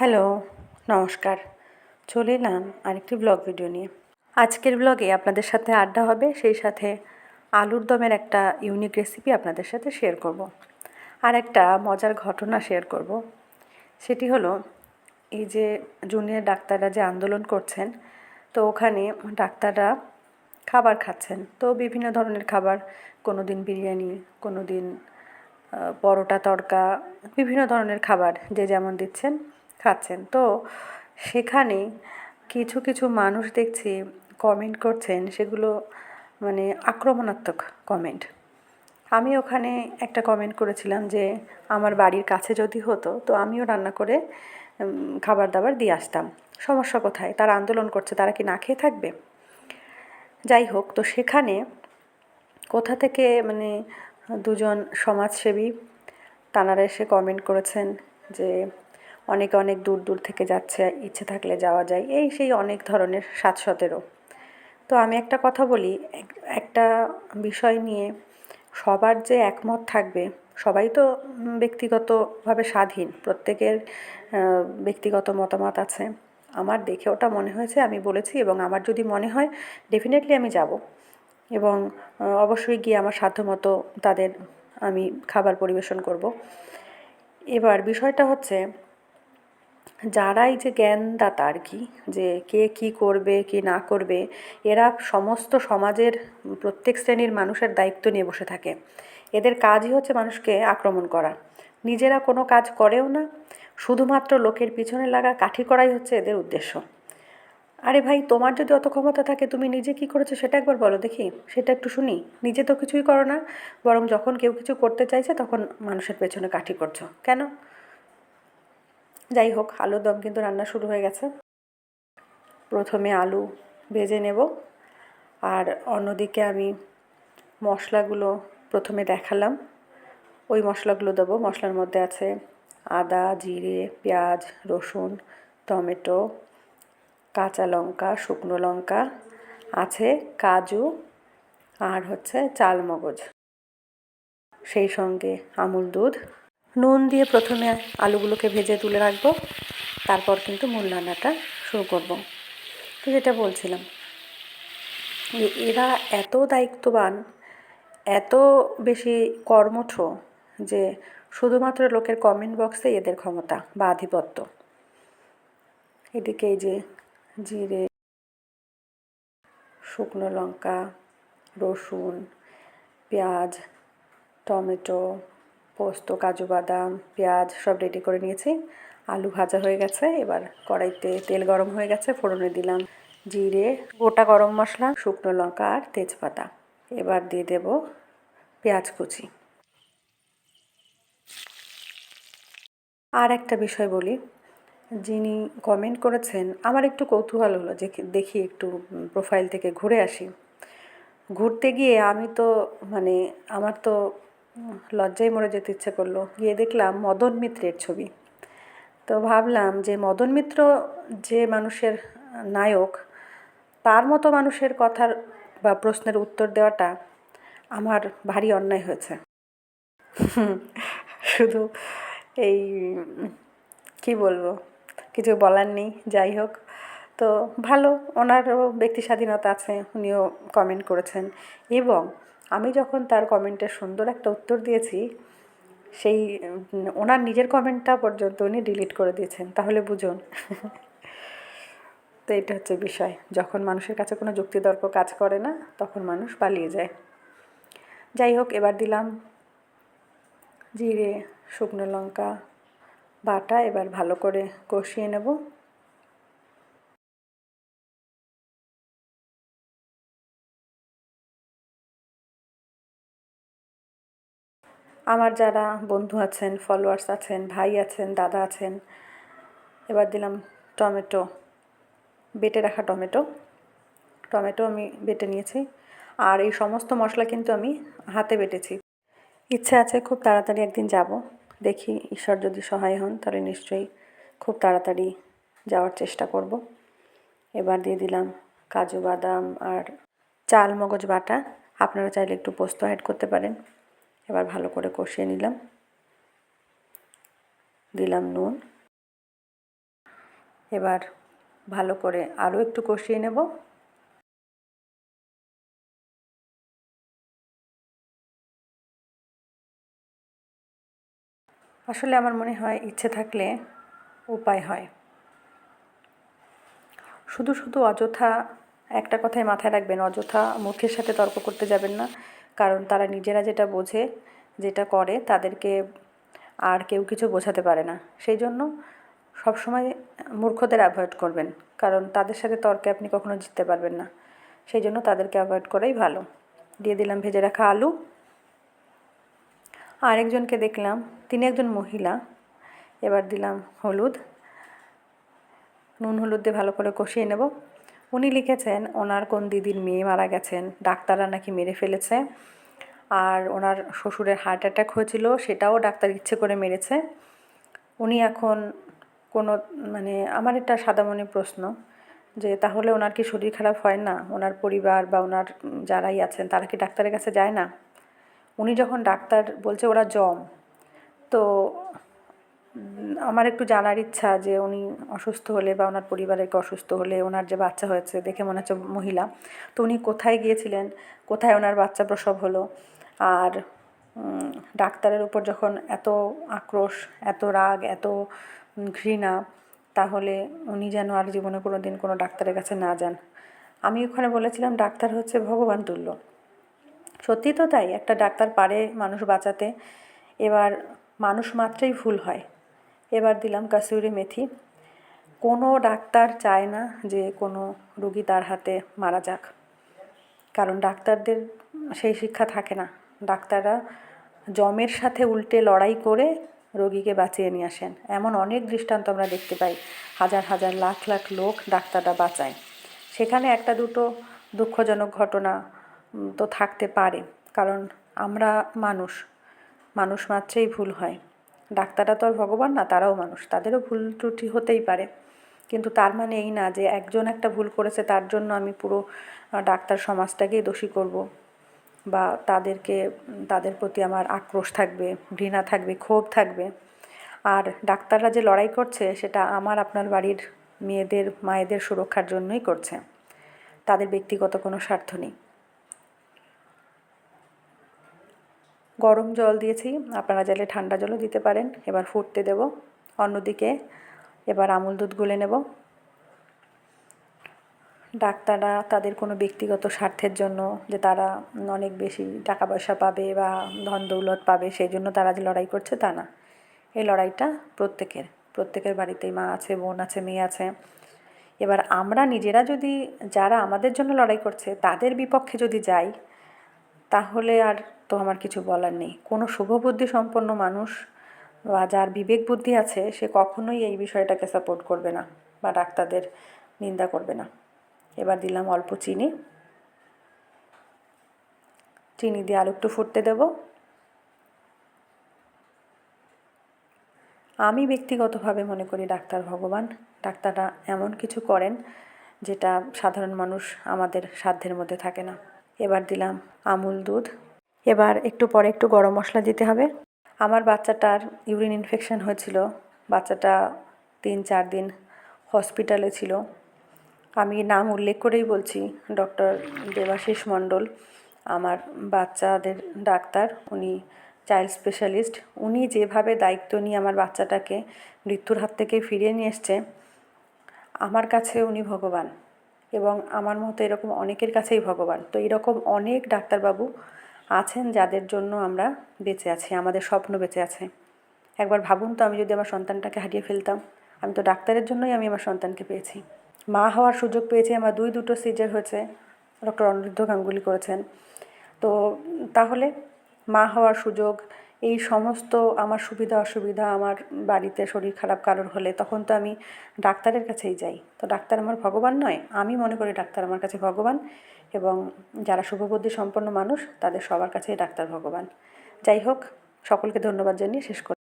Hello, নমস্কার চলে এলাম আরেকটি ব্লগ ভিডিও নিয়ে আজকের ব্লগে আপনাদের সাথে আড্ডা হবে, সেই সাথে আলুর দমের একটা ইউনিক রেসিপি আপনাদের সাথে শেয়ার করব। আর একটা মজার ঘটনা শেয়ার করব। সেটি হলো, এই যে জুনিয়র ডাক্তাররা যে আন্দোলন করছেন, তো ওখানে ডাক্তাররা খাবার খাচ্ছেন তো বিভিন্ন ধরনের খাবার কোনো দিন বিরিয়ানি কোনো দিন পরোটা তড়কা বিভিন্ন ধরনের খাবার যে যেমন দিচ্ছেন খাচ্ছেন। তো সেখানে কিছু কিছু মানুষ দেখছি কমেন্ট করছেন, সেগুলো মানে আক্রমণাত্মক কমেন্ট আমি ওখানে একটা কমেন্ট করেছিলাম যে, আমার বাড়ির কাছে যদি হতো, তো আমিও রান্না করে খাবার দাবার দিয়ে আসতাম। সমস্যা কোথায়? তারা আন্দোলন করছে, তারা কি না খেয়ে থাকবে? যাই হোক, তো সেখানে কোথা থেকে মানে দুজন সমাজসেবী তানারা এসে কমেন্ট করেছেন যে অনেকে অনেক দূর দূর থেকে যাচ্ছে, ইচ্ছে থাকলে যাওয়া যায়, এই সেই অনেক ধরনের সাত তো আমি একটা কথা বলি একটা বিষয় নিয়ে সবার যে একমত থাকবে, সবাই তো ব্যক্তিগতভাবে স্বাধীন, প্রত্যেকের ব্যক্তিগত মতামত আছে। আমার দেখে ওটা মনে হয়েছে, আমি বলেছি এবং আমার যদি মনে হয় ডেফিনেটলি আমি যাব। এবং অবশ্যই গিয়ে আমার সাধ্যমতো তাদের আমি খাবার পরিবেশন করব। এবার বিষয়টা হচ্ছে যারাই যে জ্ঞানদাতা আর কি, যে কে কী করবে, কি না করবে, এরা সমস্ত সমাজের প্রত্যেক শ্রেণির মানুষের দায়িত্ব নিয়ে বসে থাকে। এদের কাজই হচ্ছে মানুষকে আক্রমণ করা। নিজেরা কোনো কাজ করেও না, শুধুমাত্র লোকের পিছনে লাগা কাঠি করাই হচ্ছে এদের উদ্দেশ্য। আরে ভাই, তোমার যদি অত ক্ষমতা থাকে, তুমি নিজে কি করেছ সেটা একবার বলো দেখি, সেটা একটু শুনি। নিজে তো কিছুই করো না, বরং যখন কেউ কিছু করতে চাইছে, তখন মানুষের পেছনে কাঠি করছ। কেন? যাই হোক, আলুর দম কিন্তু রান্না শুরু হয়ে গেছে। প্রথমে আলু ভেজে নেব। আর অন্যদিকে আমি মশলাগুলো প্রথমে দেখালাম। ওই মশলাগুলো দেবো। মশলার মধ্যে আছে আদা, জিরে, পেঁয়াজ, রসুন, টমেটো, কাঁচা লঙ্কা, শুকনো লঙ্কা, আছে কাজু আর হচ্ছে চাল মগজ সেই সঙ্গে আমুল দুধ নুন দিয়ে প্রথমে আলুগুলোকে ভেজে তুলে রাখব। তারপর কিন্তু মূল রান্নাটা শুরু করব। তো যেটা বলছিলাম এরা এত দায়িত্ববান, এত বেশি কর্মঠ যে শুধুমাত্র লোকের কমেন্ট বক্সে এদের ক্ষমতা বা আধিপত্য। এদিকে এই যে জিরে, শুকনো লঙ্কা, রসুন, পেঁয়াজ, টমেটো পোস্ত, কাজু বাদাম, পেঁয়াজ সব রেডি করে নিয়েছি। আলু ভাজা হয়ে গেছে, এবার কড়াইতে তেল গরম হয়ে গেছে, ফোড়নে দিলাম জিরে, গোটা গরম মশলা, শুকনো লঙ্কা আর তেজপাতা। এবার দিয়ে দেব পেঁয়াজ কুচি। আর একটা বিষয় বলি, যিনি কমেন্ট করেছেন, আমার একটু কৌতূহল হলো যে দেখি একটু প্রোফাইল থেকে ঘুরে আসি। ঘুরতে গিয়ে আমি তো মানে আমার তো লজ্জায় মরে যেতে ইচ্ছে করল। গিয়ে দেখলাম মদন মিত্রের ছবি। তো ভাবলাম যে মদন মিত্র যে মানুষের নায়ক, তার মতো মানুষের কথার বা প্রশ্নের উত্তর দেওয়াটা আমার ভারী অন্যায় হয়েছে। শুধু এই, কি বলব, কিছু বলার নেই, যাই হোক। তো ভালো, ওনারও ব্যক্তি স্বাধীনতা আছে, উনিও কমেন্ট করেছেন। এবং আমি যখন তার কমেন্টের সুন্দর একটা উত্তর দিয়েছি, সেই ওনার নিজের কমেন্টটা পর্যন্ত উনি ডিলিট করে দিয়েছেন। তাহলে বুঝুন। তো এটা হচ্ছে বিষয়। যখন মানুষের কাছে কোনো যুক্তিতর্ক কাজ করে না, তখন মানুষ পালিয়ে যায়। যাই হোক, এবার দিলাম জিরে, শুকনো লঙ্কা, বাটা এবার ভালো করে কষিয়ে নেব। আমার যারা বন্ধু আছেন ফলোয়ার্স আছেন, ভাই আছেন, দাদা আছেন, এবার দিলাম টমেটো, বেটে রাখা টমেটো। টমেটো আমি বেটে নিয়েছি। আর এই সমস্ত মশলা কিন্তু আমি হাতে বেটেছি। ইচ্ছে আছে খুব তাড়াতাড়ি একদিন যাব। দেখি ঈশ্বর যদি সহায় হন, তাহলে নিশ্চয়ই খুব তাড়াতাড়ি যাওয়ার চেষ্টা করব। এবার দিয়ে দিলাম কাজু বাদাম আর চাল মগজ বাটা। আপনারা চাইলে একটু পোস্ত অ্যাড করতে পারেন। এবার ভালো করে কষিয়ে নিলাম। দিলাম নুন। এবার ভালো করে আরও একটু কষিয়ে নেব। আসলে আমার মনে হয় ইচ্ছে থাকলে উপায় হয়। শুধু শুধু অযথা একটা কথাই মাথায় রাখবেন, অযথা মুখের সাথে তর্ক করতে যাবেন না। কারণ তারা নিজেরা যেটা বোঝে, যেটা করে, তাদেরকে আর কেউ কিছু বোঝাতে পারে না। সেই জন্য সবসময় মূর্খদের অ্যাভয়েড করবেন, কারণ তাদের সাথে তর্কে আপনি কখনো জিততে পারবেন না। সেই জন্য তাদেরকে অ্যাভয়েড করাই ভালো। দিয়ে দিলাম ভেজে রাখা আলু। আরেকজনকে দেখলাম, তিনি একজন মহিলা। এবার দিলাম হলুদ। নুন হলুদ দিয়ে ভালো করে কষিয়ে নেব। উনি লিখেছেন, ওনার কোন দিদির মেয়ে মারা গেছেন, ডাক্তাররা নাকি মেরে ফেলেছে। আর ওনার শ্বশুরের হার্ট অ্যাটাক হয়েছিল, সেটাও ডাক্তার ইচ্ছে করে মেরেছে। উনি এখন কোনো মানে আমার এটা সাদামণি প্রশ্ন, যে তাহলে ওনার কি শরীর খারাপ হয় না? ওনার পরিবার বা ওনার যারাই আছেন, তারা কি ডাক্তারের কাছে যায় না? উনি যখন ডাক্তার বলছে, ওরা জম। তো আমার একটু জানার ইচ্ছা যে উনি অসুস্থ হলে বা ওনার পরিবারের অসুস্থ হলে ওনার যে বাচ্চা হয়েছে দেখে মনে হচ্ছে মহিলা, তো উনি কোথায় গিয়েছিলেন? কোথায় ওনার বাচ্চা প্রসব হলো? আর ডাক্তারের উপর যখন এত আক্রোশ, এত রাগ, এত ঘৃণা, তাহলে উনি যেন আর জীবনে কোনো দিন কোনো ডাক্তারের কাছে না যান। আমি ওখানে বলেছিলাম, ডাক্তার হচ্ছে ভগবান তুল্য। সত্যি তো তাই, একটা ডাক্তার পারে মানুষ বাঁচাতে। এবার মানুষ মাত্রেই ভুল হয়। এবার দিলাম কাসুরি মেথি। কোনো ডাক্তার চায় না যে কোনো রুগী তার হাতে মারা যাক। কারণ ডাক্তারদের সেই শিক্ষা থাকে না। ডাক্তাররা জমের সাথে উল্টে লড়াই করে রোগীকে বাঁচিয়ে নিয়ে আসেন। এমন অনেক দৃষ্টান্ত আমরা দেখতে পাই। হাজার হাজার লাখ লাখ লোক ডাক্তাররা বাঁচায়। সেখানে একটা দুটো দুঃখজনক ঘটনা তো থাকতে পারে। কারণ আমরা মানুষ। মানুষ মাত্রেই ভুল হয়। ডাক্তাররা তো আর ভগবান না, তারাও মানুষ। তাদেরও ভুল ত্রুটি হতেই পারে। কিন্তু তার মানে এই না যে একজন একটা ভুল করেছে, তার জন্য আমি পুরো ডাক্তার সমাজটাকেই দোষী করব। বা তাদেরকে, তাদের প্রতি আমার আক্রোশ থাকবে, ঘৃণা থাকবে, ক্ষোভ থাকবে। আর ডাক্তাররা যে লড়াই করছে, সেটা আমার, আপনার বাড়ির মেয়েদের, মায়েদের সুরক্ষার জন্যই করছে। তাদের ব্যক্তিগত কোনো স্বার্থ নেই। গরম জল দিয়েছি। আপনারা চাইলে ঠান্ডা জলও দিতে পারেন। এবার ফুটতে দেব। অন্যদিকে এবার আমুল দুধ গুলে নেব। ডাক্তাররা তাদের কোনো ব্যক্তিগত স্বার্থের জন্য যে তারা অনেক বেশি টাকা পয়সা পাবে বা ধন দৌলত পাবে, সেই জন্য তারা যে লড়াই করছে তা না। এই লড়াইটা প্রত্যেকের প্রত্যেকের বাড়িতেই মা আছে, বোন আছে, মেয়ে আছে। এবার আমরা নিজেরা যদি, যারা আমাদের জন্য লড়াই করছে, তাদের বিপক্ষে যদি যাই তাহলে আর তো আমার কিছু বলার নেই। কোনো শুভবুদ্ধি সম্পন্ন মানুষ বা যার বিবেক বুদ্ধি আছে, সে কখনোই এই বিষয়টাকে সাপোর্ট করবে না বা ডাক্তারদের নিন্দা করবে না। এবার দিলাম অল্প চিনি। চিনি দিয়ে আলু একটু ফুটতে দেব। আমি ব্যক্তিগতভাবে মনে করি ডাক্তার ভগবান। ডাক্তাররা এমন কিছু করেন যেটা সাধারণ মানুষ আমাদের সাধ্যের মধ্যে থাকে না। এবার দিলাম আমুল দুধ। এবার একটু পরে একটু গরম মশলা দিতে হবে। আমার বাচ্চাটার ইউরিন ইনফেকশন হয়েছিল। বাচ্চাটা তিন চার দিন হসপিটালে ছিল। আমি নাম উল্লেখ করেই বলছি, ডক্টর দেবাশিস মণ্ডল। আমার বাচ্চাদের ডাক্তার, উনি চাইল্ড স্পেশালিস্ট। উনি যেভাবে দায়িত্ব নিয়ে আমার বাচ্চাটাকে মৃত্যুর হাত থেকে ফিরিয়ে নিয়ে এসছে, আমার কাছে উনি ভগবান। এবং আমার মতো এরকম অনেকের কাছেই ভগবান। তো এরকম অনেক ডাক্তারবাবু আছেন যাদের জন্য আমরা বেঁচে আছি, আমাদের স্বপ্ন বেঁচে আছে। একবার ভাবুন তো আমি যদি আমার সন্তানটাকে হারিয়ে ফেলতাম, আমি তো ডাক্তারের জন্যই আমি আমার সন্তানকে পেয়েছি। মা হওয়ার সুযোগ পেয়েছি, আমার দুই দুটো সিজার হয়েছে ডক্টর অনিরুদ্ধ গাঙ্গুলি করেছেন। তো তাহলে মা হওয়ার সুযোগ এই সমস্ত আমার সুবিধা, অসুবিধা আমার বাড়িতে শরীর খারাপ কারোর হলে তখন তো আমি ডাক্তারের কাছেই যাই। তো ডাক্তার আমার ভগবান নয়, আমি মনে করি ডাক্তার আমার কাছে ভগবান এবং যারা শুভবুদ্ধি সম্পন্ন মানুষ তাদের সবার কাছেই ডাক্তার ভগবান। যাই হোক, সকলকে ধন্যবাদ জানিয়ে শেষ করি